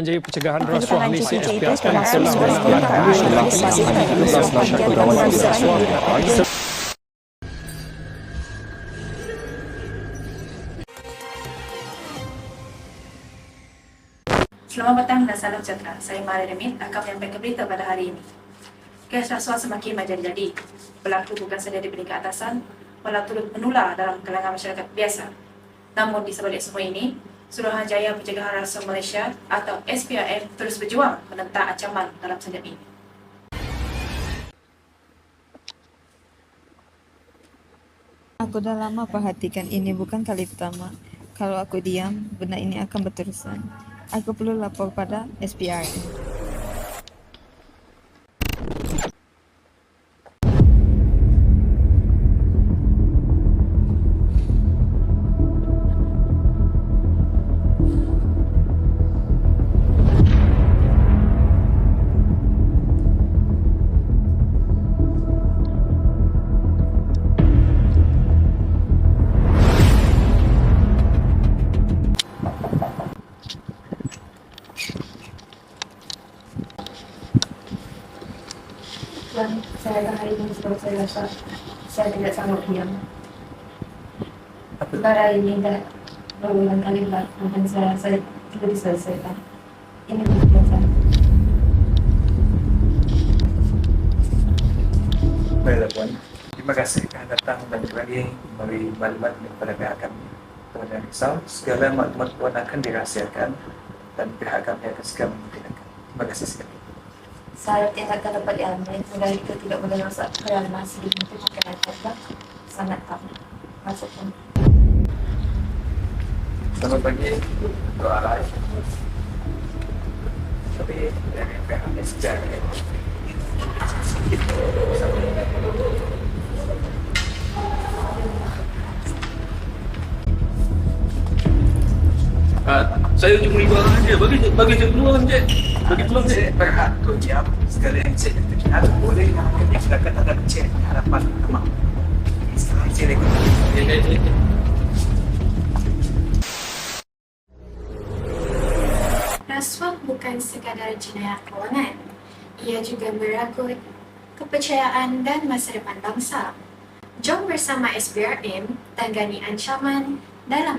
Jaya Pencegahan Rasuah Malaysia telah rasuah Selamat petang dan salam sejahtera. Saya Maria Remit akan menyampaikan berita pada hari ini. Kes rasuah semakin menjadi-jadi. Berlaku bukan sahaja di peringkat atasan, malah turut menular dalam kalangan masyarakat biasa. Namun di sebalik semua ini, Suruhanjaya Pencegahan Rasuah Malaysia atau SPRM terus berjuang menentang ancaman dalam senyap ini. Aku dah lama perhatikan ini bukan kali pertama. Kalau aku diam, benda ini akan berterusan. Aku perlu lapor pada SPRM. Dan saya hari ini sebab saya rasa saya tidak sanggup diam. Perkara ini dah berulang kali berlaku dan saya rasa tidak diselesaikan. Ini kebiasaan. Baiklah Puan, terima kasih kerana datang dan berbagi memberi maklumat kepada pihak kami. Tuan jangan risau, segala maklumat Puan akan dirahsiakan dan pihak kami akan segera mempertimbangkan. Terima kasih sekali. Saya tindakan dapat diambil Mulai itu tidak boleh masuk ke dalam nasi Itu pakai air Sangat tamat Masukkan Selamat pagi, doa lain. Tapi dari pihak SPR Ah, saya cuma lima aja. Bagi bagi je peluang je. Bagi peluang je. Saya berhak untuk diam segala yang saya katakan ada boleh yang silakan anda cek harapan amak. Sekarang saya lagi. Ya, ya, ya. Rasuah bukan sekadar jenayah kewangan. Ia juga merangkut kepercayaan dan masa depan bangsa. Jom bersama SBRM tangani ancaman dalam